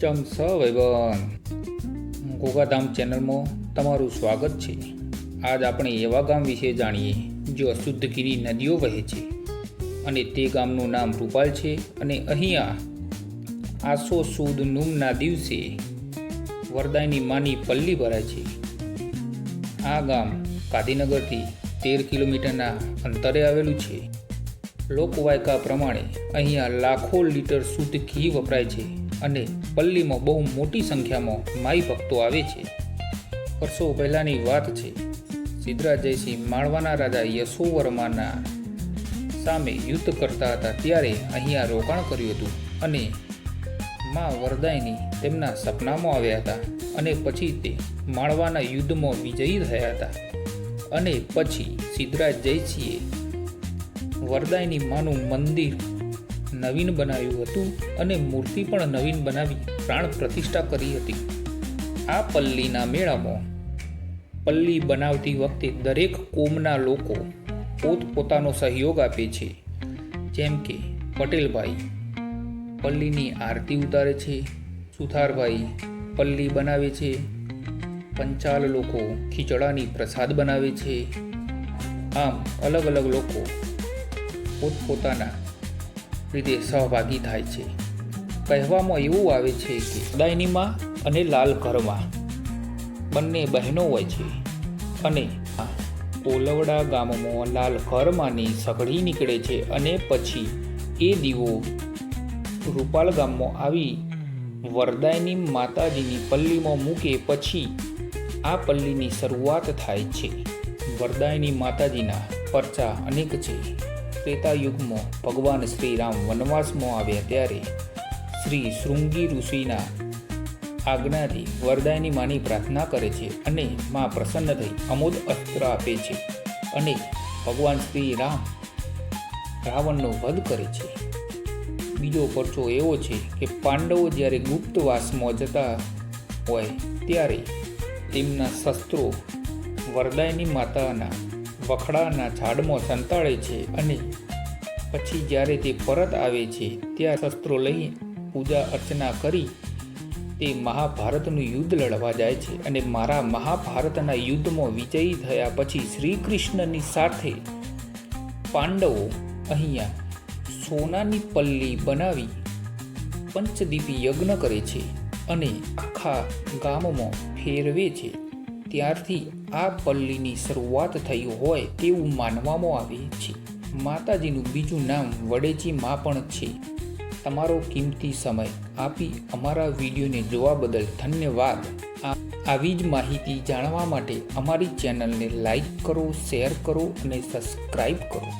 ચમ સ ભાઈબંધ ગોગાધામ ચેનલમાં તમારું સ્વાગત છે. આજ આપણે એવા ગામ વિશે જાણીએ, જે અશુદ્ધગીરી નદીઓ વહે છે. અને તે ગામનું નામ રૂપાલ છે અને અહીંયા આસો સુદ નુમના દિવસે વરદાયની માની પલ્લી ભરાય છે. આ ગામ ગાંધીનગરથી તેર કિલોમીટરના અંતરે આવેલું છે. લોકવાયકા પ્રમાણે અહીંયા લાખો લીટર શુદ્ધ ઘી વપરાય છે. અને પલ્લીમાં બહુ મોટી સંખ્યામાં માઈ ભક્તો આવે છે. વર્ષો પહેલાંની વાત છે સિદ્ધરાજ જયસિંહ માળવાના રાજા યશોવર્માના સામે યુદ્ધ કરતા હતા ત્યારે અહીંયા રોકાણ કર્યું હતું અને મા વરદાયની તેમના સપનામાં આવ્યા હતા અને પછી તે માળવાના યુદ્ધમાં વિજયી થયા હતા. અને પછી સિદ્ધરાજ જયસિંહે વરદાયની માનું મંદિર નવીન બનાવ્યું હતું અને મૂર્તિ પણ નવીન બનાવી પ્રાણ પ્રતિષ્ઠા કરી હતી. આ પલ્લીના મેળામાં પલ્લી બનાવતી વખતે દરેક કોમના લોકો પોતપોતાનો સહયોગ આપે છે. જેમ કે પટેલભાઈ પલ્લીની આરતી ઉતારે છે, સુથારભાઈ પલ્લી બનાવે છે, પંચાલ લોકો ખીચડાની પ્રસાદ બનાવે છે. આમ અલગ અલગ લોકો પોતપોતાના રીતે સહભાગી થાય છે. કહેવામાં એવું આવે છે કે દાયનીમાં અને લાલ ઘરમાં બંને બહેનો હોય છે અને આ ઓલવડા ગામમાં લાલ ઘરમાંની સઘળી નીકળે છે અને પછી એ દીવો રૂપાલ ગામમાં આવી વરદાયની માતાજીની પલ્લીમાં મૂકે પછી આ પલ્લીની શરૂઆત થાય છે. વરદાયની માતાજીના પરચા અનેક છે. ત્રેતા યુગમાં ભગવાન શ્રી રામ વનવાસમાં આવ્યા ત્યારે શ્રી શૃંગી ઋષિના આજ્ઞાથી વરદાયની માની પ્રાર્થના કરે છે અને માં પ્રસન્ન થઈ અમોદ અસ્ત્ર આપે છે અને ભગવાન શ્રી રામ રાવણનો વધ કરે છે. બીજો પરચો એવો છે કે પાંડવો જ્યારે ગુપ્તવાસમાં જતા હોય ત્યારે તેમના શસ્ત્રો વરદાયની માતાના વખડાના ઝાડમાં સંતાડે છે અને પછી જ્યારે તે પરત આવે છે, ત્યાં શસ્ત્રો લઈ પૂજા અર્ચના કરી તે મહાભારતનું યુદ્ધ લડવા જાય છે અને મારા મહાભારતના યુદ્ધમાં વિજયી થયા પછી શ્રી કૃષ્ણની સાથે પાંડવો અહીંયા સોનાની પલ્લી બનાવી પંચદીપી યજ્ઞ કરે છે અને આખા ગામમાં ફેરવે છે. ત્યારથી આ પલ્લીની શરૂઆત થઈ હોય તેવું માનવામાં આવે છે. માતાજીનું બીજું નામ વડેચી માં પણ છે. તમારો કિંમતી સમય આપી અમારા વિડીયોને જોવા બદલ ધન્યવાદ. આવી જ માહિતી જાણવા માટે અમારી ચેનલને લાઈક કરો, શેર કરો અને સબસ્ક્રાઈબ કરો.